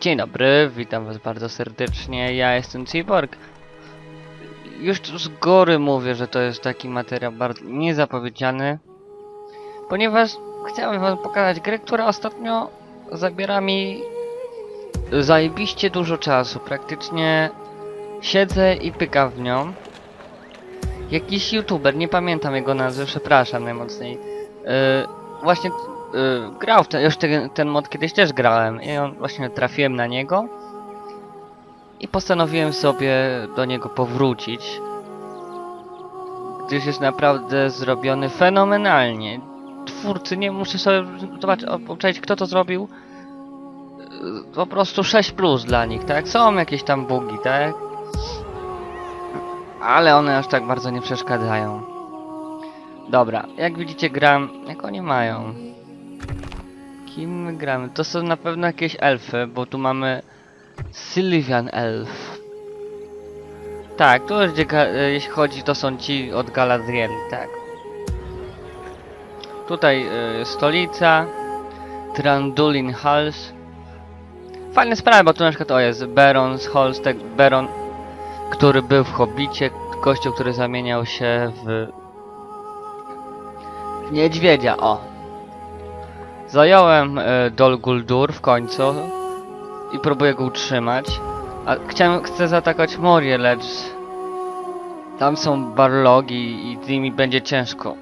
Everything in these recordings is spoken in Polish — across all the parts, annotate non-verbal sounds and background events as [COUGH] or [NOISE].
Dzień dobry, witam was bardzo serdecznie, ja jestem Cyborg. Już z góry mówię, że to jest taki materiał bardzo niezapowiedziany, ponieważ chciałem wam pokazać grę, która ostatnio zabiera mi zajebiście dużo czasu. Praktycznie siedzę i pykam w nią. Jakiś youtuber, nie pamiętam jego nazwy, przepraszam najmocniej. Yy, właśnie yy, grał w ten, już ten, ten mod kiedyś też grałem i on właśnie trafiłem na niego i postanowiłem sobie do niego powrócić gdyż jest naprawdę zrobiony fenomenalnie twórcy, nie muszę sobie zobaczyć, obczaić kto to zrobił Yy, po prostu 6 plus dla nich, tak? Są jakieś tam bugi, tak? Ale one aż tak bardzo nie przeszkadzają. Dobra, jak widzicie gram, jak oni mają? Kim my gramy? To są na pewno jakieś elfy, bo tu mamy Sylvian Elf. Tak, tu gdzie e, jeśli chodzi, to są ci od Galadriel, tak. Tutaj e, stolica, Trandulin Halls. Fajne sprawy, bo tu na przykład o jest Baron z Holstek, Baron, który był w Hobbicie, gościu, który zamieniał się w niedźwiedzia, o. Zająłem e, Dol Guldur w końcu i próbuję go utrzymać. A chciałem, chcę zaatakować Morię, lecz tam są barlogi i z nimi będzie ciężko.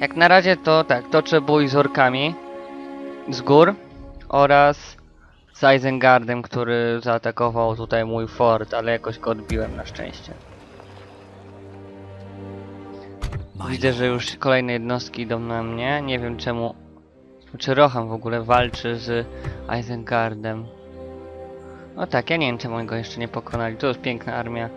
Jak na razie to tak, toczę bój z orkami z gór oraz z Isengardem, który zaatakował tutaj mój fort, ale jakoś go odbiłem na szczęście. Widzę, że już kolejne jednostki idą na mnie. Nie wiem czemu. Czy Rohan w ogóle walczy z Isengardem. No tak, ja nie wiem czemu go jeszcze nie pokonali. To jest piękna armia.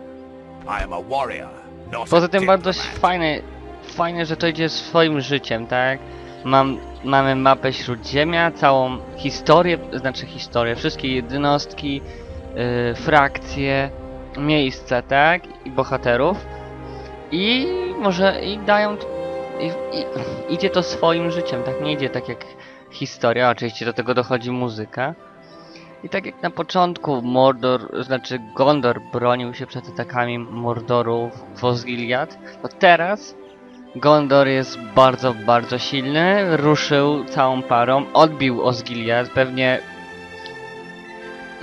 Poza tym bardzo fajne, fajne, że to idzie swoim życiem, tak? Mam, mamy mapę Śródziemia, całą historię, znaczy historię, wszystkie jednostki, yy, frakcje, miejsca, tak? I bohaterów. I może i dają. I, i, idzie to swoim życiem, tak? Nie idzie tak jak historia, oczywiście do tego dochodzi muzyka. I tak jak na początku Mordor, znaczy Gondor bronił się przed atakami Mordoru w Osgiliath, to teraz Gondor jest bardzo, bardzo silny, ruszył całą parą, odbił Osgiliath, pewnie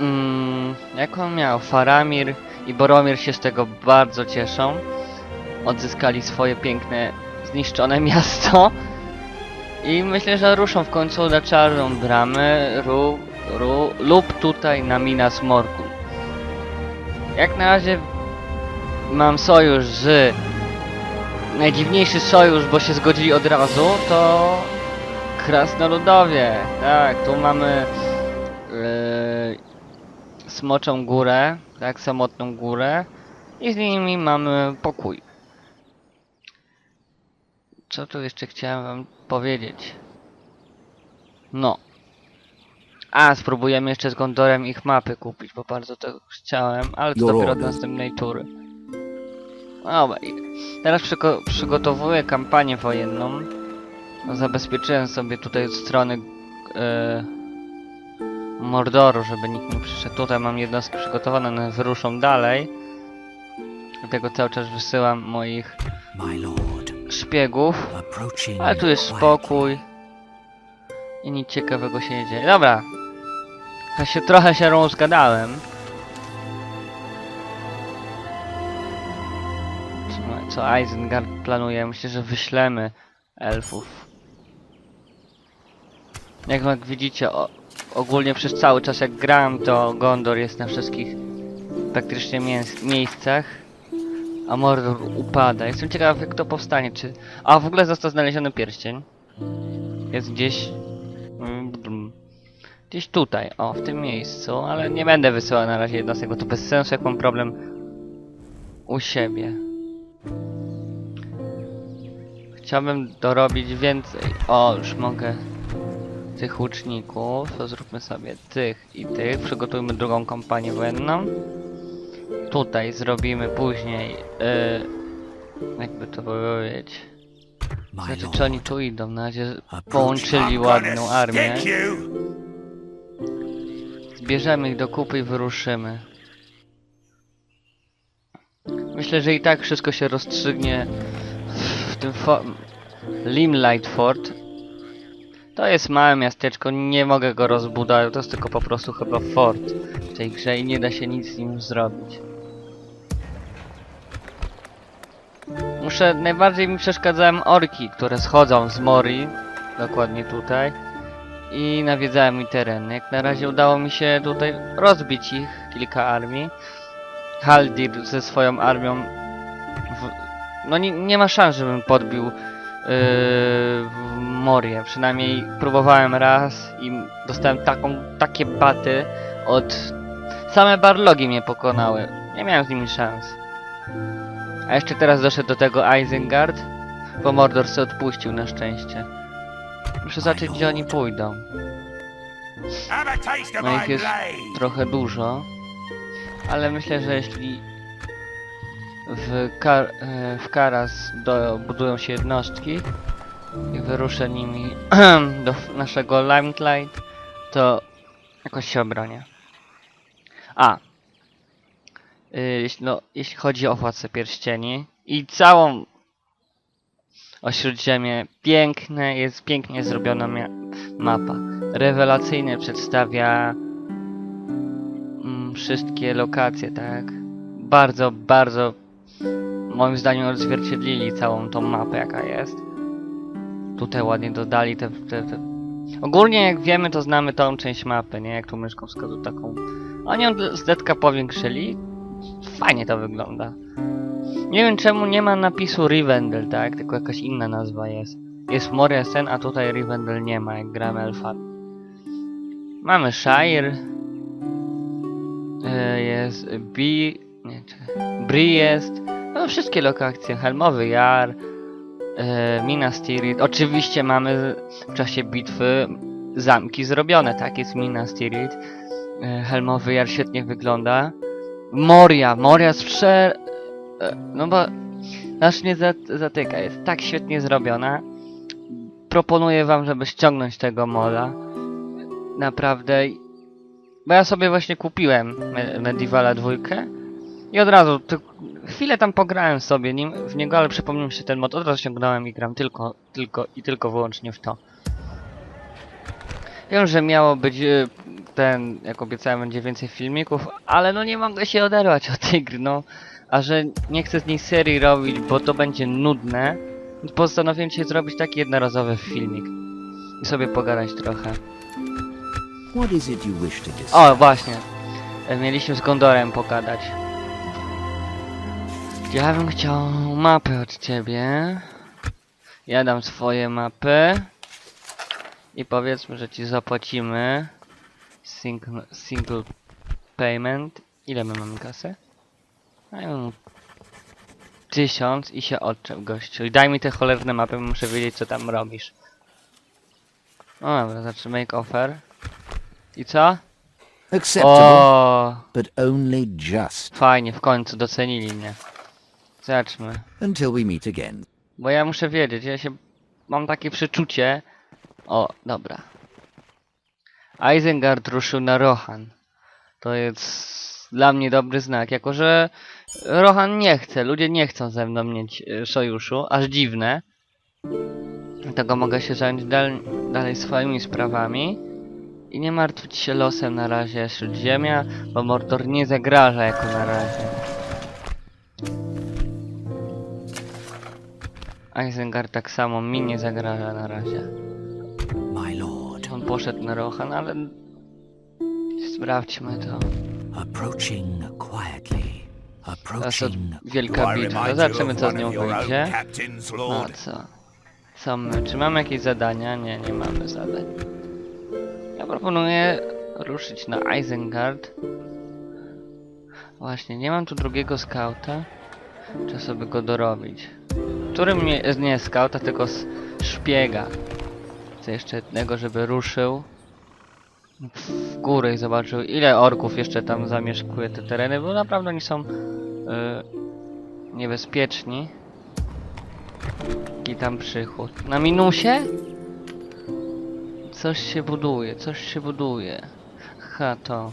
mm, jak on miał, Faramir i Boromir się z tego bardzo cieszą, odzyskali swoje piękne, zniszczone [LAUGHS] miasto i myślę, że ruszą w końcu na czarną bramę ru, ru, lub tutaj na Minas Morgul. Jak na razie mam sojusz z najdziwniejszy sojusz, bo się zgodzili od razu, to Krasnoludowie. Tak, tu mamy yy, Smoczą Górę, tak, Samotną Górę i z nimi mamy pokój. Co tu jeszcze chciałem wam powiedzieć? No. A, spróbujemy jeszcze z Gondorem ich mapy kupić, bo bardzo to chciałem, ale to Do dopiero od następnej tury. No Dobra, teraz przygo przygotowuję kampanię wojenną. No, zabezpieczyłem sobie tutaj od strony e, Mordoru, żeby nikt nie przyszedł. Tutaj mam jednostki przygotowane, one wyruszą dalej. Dlatego cały czas wysyłam moich My lord, szpiegów. Ale tu jest spokój. I nic ciekawego się nie dzieje. Dobra. Ja się, trochę się rozgadałem. Co, Isengard planuje? Myślę, że wyślemy elfów. Jak, jak widzicie, o, ogólnie przez cały czas jak gram, to Gondor jest na wszystkich praktycznie miejscach. A Mordor upada. Jestem ciekaw jak to powstanie, czy... A w ogóle został znaleziony pierścień. Jest gdzieś... mm, brum. Gdzieś tutaj, o, w tym miejscu, ale nie będę wysyłał na razie jednostek, bo to bez sensu, jak mam problem u siebie. Chciałbym dorobić więcej. O, już mogę tych łuczników, to zróbmy sobie tych i tych. Przygotujmy drugą kampanię wojenną. Tutaj zrobimy później, yy, jakby to powiedzieć. Znaczy, czy oni tu idą? Na razie połączyli ładną armię. Zbierzemy ich do kupy i wyruszymy. Myślę, że i tak wszystko się rozstrzygnie w tym fo- Limelight Fort. To jest małe miasteczko, nie mogę go rozbudować, to jest tylko po prostu chyba fort w tej grze i nie da się nic z nim zrobić. Muszę, najbardziej mi przeszkadzają orki, które schodzą z Mori, dokładnie tutaj, i nawiedzają mi teren. Jak na razie udało mi się tutaj rozbić ich, kilka armii. Haldir ze swoją armią, w, no nie, nie ma szans, żebym podbił yy, Morię. Przynajmniej próbowałem raz i dostałem taką, takie baty od... Same barlogi mnie pokonały. Nie miałem z nimi szans. A jeszcze teraz doszedł do tego Isengard, bo Mordor się odpuścił na szczęście. Muszę zobaczyć gdzie oni pójdą. No ich jest trochę dużo, ale myślę, że jeśli w, Kar e, w Karas do, budują się jednostki i wyruszę nimi [CLEARS THROAT] do naszego Limelight, to jakoś się obronię. A, jeśli, no, jeśli chodzi o Władcę Pierścieni i całą o Śródziemie, piękne, jest pięknie zrobiona mapa. Rewelacyjnie przedstawia mm, wszystkie lokacje, tak? Bardzo, bardzo moim zdaniem odzwierciedlili całą tą mapę jaka jest. Tutaj ładnie dodali te, te, te... Ogólnie jak wiemy to znamy tą część mapy, nie? Jak tą myszką wskazu taką. Oni ją z powiększyli. Fajnie to wygląda. Nie wiem czemu nie ma napisu Rivendell, tak? Tylko jakaś inna nazwa jest. Jest Moria Sen, a tutaj Rivendell nie ma, jak gramy Elfa. Mamy Shire. E, Jest B... Nie. Bree jest. No wszystkie lokacje. Helmowy Jar. e, Minas Tirith. Oczywiście mamy w czasie bitwy zamki zrobione. Tak jest Minas Tirith. E, Helmowy Jar świetnie wygląda. Moria. Moria z prze... e, No bo... Mnie zat- zatyka. Jest tak świetnie zrobiona. Proponuję wam, żeby ściągnąć tego moda. Naprawdę. Bo ja sobie właśnie kupiłem Me- Medievala dwójkę i od razu, chwilę tam pograłem sobie nim, w niego, ale przypomniał mi się ten mod, od razu ściągnąłem i gram tylko, tylko i tylko wyłącznie w to. Wiem, że miało być e, ten, jak obiecałem, będzie więcej filmików, ale no nie mogę się oderwać od tej gry, no. A że nie chcę z niej serii robić, bo to będzie nudne, postanowiłem dzisiaj zrobić taki jednorazowy filmik i sobie pogadać trochę. O, właśnie. Mieliśmy z Gondorem pogadać. Ja bym chciał mapę od ciebie. Ja dam swoje mapy. I powiedzmy, że ci zapłacimy. Single, single payment. Ile my mamy kasę? Dajmy Tysiąc i się odczep gościu. I daj mi te cholerne mapy, muszę wiedzieć co tam robisz. No dobra, zacznę make offer. I co? Acceptable, but only just fajnie, w końcu docenili mnie. Zacznmy. until we meet again. Bo ja muszę wiedzieć, ja się... Mam takie przeczucie... O, dobra. Isengard ruszył na Rohan. To jest dla mnie dobry znak, jako że Rohan nie chce, ludzie nie chcą ze mną mieć e, sojuszu, aż dziwne. Dlatego mogę się zająć dal dalej swoimi sprawami. I nie martwić się losem na razie Śródziemia, bo Mordor nie zagraża jako na razie. Isengard tak samo mi nie zagraża na razie. My lord, On poszedł na Rohan, ale... Sprawdźmy to. approaching quietly. Teraz wielka bitwa. Zobaczymy co z nią wyjdzie. No co? Co my? Czy mamy jakieś zadania? Nie, nie mamy zadań. Ja proponuję ruszyć na Isengard. Właśnie, nie mam tu drugiego skauta. Trzeba sobie go dorobić. Którym nie, nie skauta, tylko szpiega. Chcę jeszcze jednego, żeby ruszył w górę i zobaczył ile orków jeszcze tam zamieszkuje te tereny, bo naprawdę oni są y, niebezpieczni. I tam przychód. Na minusie? Coś się buduje, coś się buduje. Ha, to.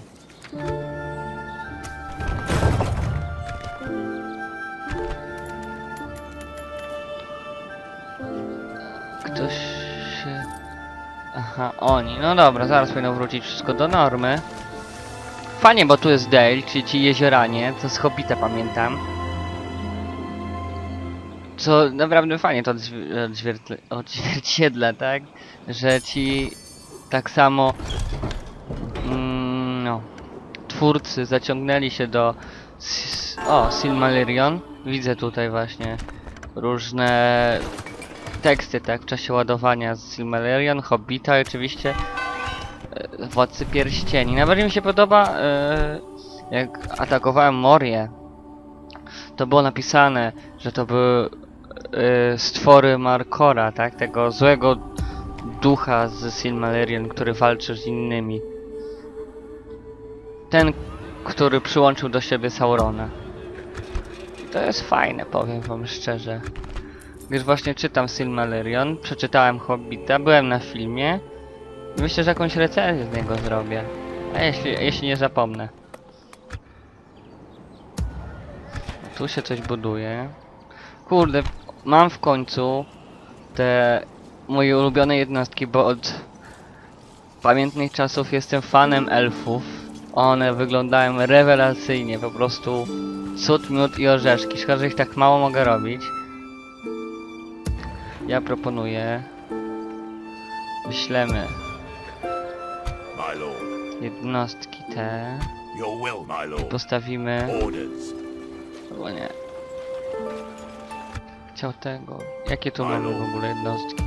Ktoś. Aha, oni. No dobra, zaraz powinno wrócić wszystko do normy. Fajnie, bo tu jest Dale, czyli ci jezioranie, co z Hobbita pamiętam. Co naprawdę fajnie to odzwierciedla, tak? Że ci tak samo mm, no, twórcy zaciągnęli się do o, Silmarillion. Widzę tutaj właśnie różne teksty, tak, w czasie ładowania z Silmarillion, Hobbita oczywiście, e, Władcy Pierścieni. Najbardziej mi się podoba, e, jak atakowałem Morię, to było napisane, że to były e, stwory Markora, tak, tego złego ducha z Silmarillion, który walczy z innymi. Ten, który przyłączył do siebie Saurona. To jest fajne, powiem wam szczerze. Gdyż właśnie czytam Silmarillion, przeczytałem Hobbita, byłem na filmie myślę, że jakąś recenzję z niego zrobię. A jeśli, jeśli nie zapomnę. Tu się coś buduje. Kurde, mam w końcu te moje ulubione jednostki, bo od pamiętnych czasów jestem fanem elfów. One wyglądają rewelacyjnie, po prostu cud, miód i orzeszki. Szkoda, że ich tak mało mogę robić. Ja proponuję... Wyślemy jednostki te. Lord. Postawimy... Albo nie. Chciał tego. Jakie tu mamy w ogóle jednostki?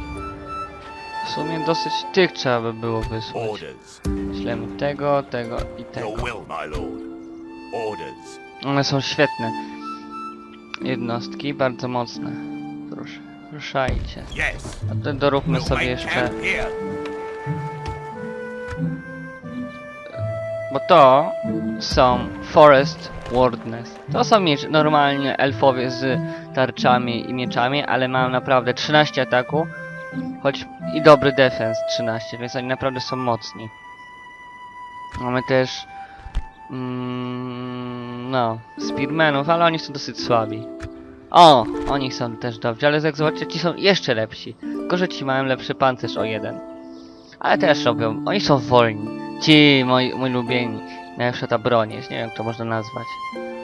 W sumie dosyć tych trzeba by było wysłać. Orders. Ślemy tego, tego i tego. One są świetne. Jednostki, bardzo mocne. Proszę, ruszajcie. A to doróbmy We'll sobie jeszcze... Bo to są Forest Wardness. To są normalnie elfowie z tarczami i mieczami, ale mają naprawdę 13 ataku, choć i dobry defense 13, więc oni naprawdę są mocni. Mamy też mm, no, spearmenów, ale oni są dosyć słabi. O, oni są też dobrzy, ale jak zobaczycie, ci są jeszcze lepsi. Tylko, że ci mają lepszy pancerz o jeden. Ale też robią, oni są wolni. Ci, moi, moi lubieni. Najlepsza ta broń jest, nie wiem jak to można nazwać.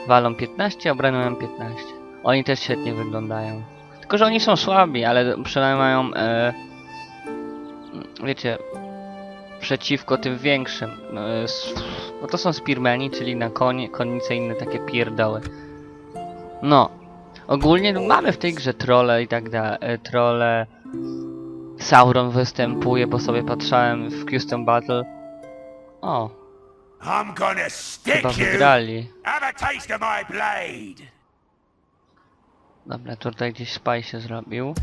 Walą 15, a branują 15. Oni też świetnie wyglądają. Tylko, że oni są słabi, ale przynajmniej mają, e, wiecie, przeciwko tym większym. E, no to są spearmeni, czyli na konie, konnice inne takie pierdoły. No. Ogólnie no, mamy w tej grze trolle i tak dalej. Trolle. Sauron występuje, bo sobie patrzałem w Custom Battle. O, I'm gonna stick chyba wygrali. Have a taste of my blade. Dobra, tutaj gdzieś spaj się zrobił.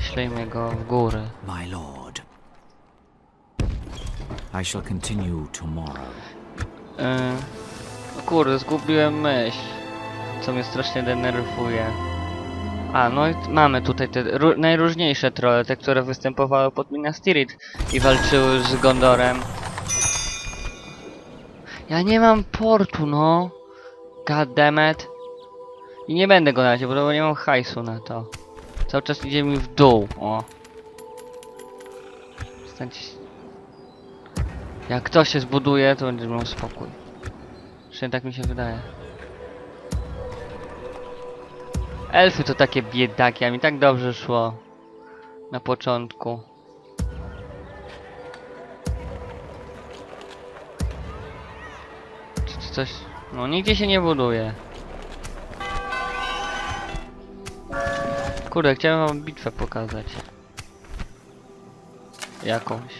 Ślejmy go w góry. My lord. I shall continue tomorrow. No kurde, zgubiłem myśl. Co mnie strasznie denerwuje. A, no i mamy tutaj te ró- najróżniejsze trolle, te, które występowały pod Minas Tirith i walczyły z Gondorem. Ja nie mam portu, no. God damn it. I nie będę go nać, bo nie mam hajsu na to. Cały czas idzie mi w dół, o. Stańcie się- Jak to się zbuduje, to będzie miał spokój. Przynajmniej tak mi się wydaje. Elfy to takie biedaki, a mi tak dobrze szło. Na początku. Czy, czy coś... No nigdzie się nie buduje. Kurde, chciałem wam bitwę pokazać. Jakąś.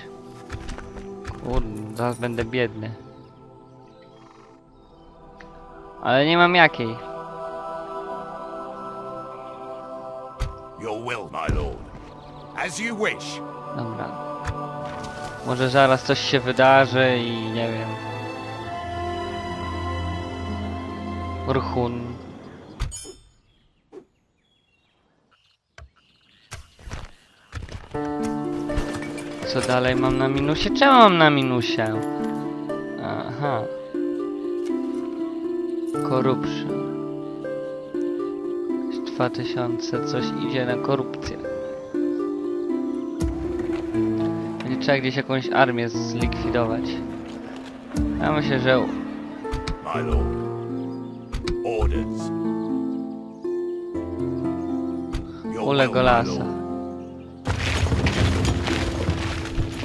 Kurde, zaraz będę biedny. Ale nie mam jakiej. Dobra. Może zaraz coś się wydarzy i nie wiem. Urchun. Co dalej mam na minusie? Czemu mam na minusie? Aha. Corruption. 2000 coś idzie na korupcję. Trzeba gdzieś jakąś armię zlikwidować. Ja myślę, że My lord. Orders. Your u will, my Legolasa. lord.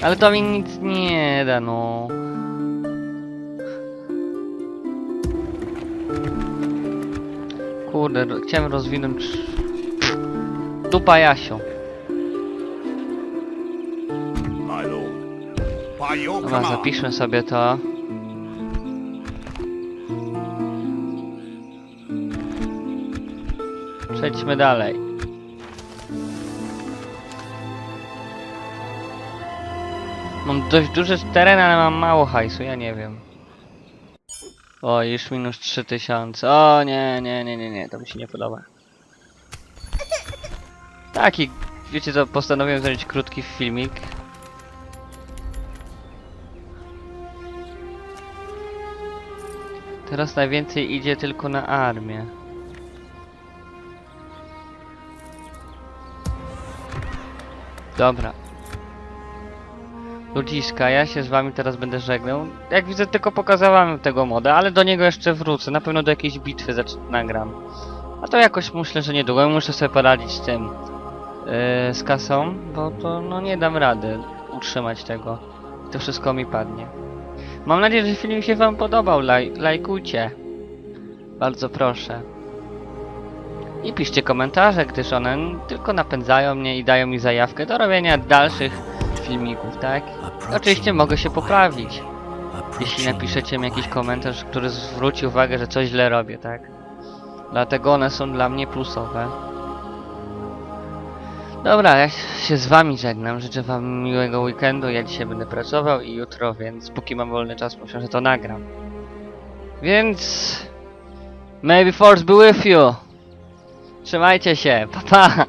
Ale to mi nic nie da, no. Kurde, chciałem rozwinąć... Dupa Jasio. Dobra, zapiszmy sobie to. Przejdźmy dalej. Mam dość duży teren, ale mam mało hajsu, ja nie wiem. O, już minus 3000. O, nie, nie, nie, nie, nie, to mi się nie podoba. Taki, wiecie co, postanowiłem zrobić krótki filmik. Teraz najwięcej idzie tylko na armię. Dobra. Ludziska, ja się z wami teraz będę żegnał. Jak widzę, tylko pokazałem tego moda, ale do niego jeszcze wrócę. Na pewno do jakiejś bitwy nagram. A to jakoś myślę, że niedługo. Muszę sobie poradzić z tym. Yy, z kasą, bo to no nie dam rady utrzymać tego. To wszystko mi padnie. Mam nadzieję, że film się wam podobał. Laj, lajkujcie. Bardzo proszę. I piszcie komentarze, gdyż one tylko napędzają mnie i dają mi zajawkę do robienia dalszych filmików, tak? Oczywiście mogę się poprawić, jeśli napiszecie mi jakiś komentarz, który zwróci uwagę, że coś źle robię, tak? Dlatego one są dla mnie plusowe. Dobra, ja się z wami żegnam, życzę wam miłego weekendu, ja dzisiaj będę pracował i jutro, więc póki mam wolny czas, myślę, że to nagram. Więc... Maybe force be with you! Trzymajcie się, pa pa!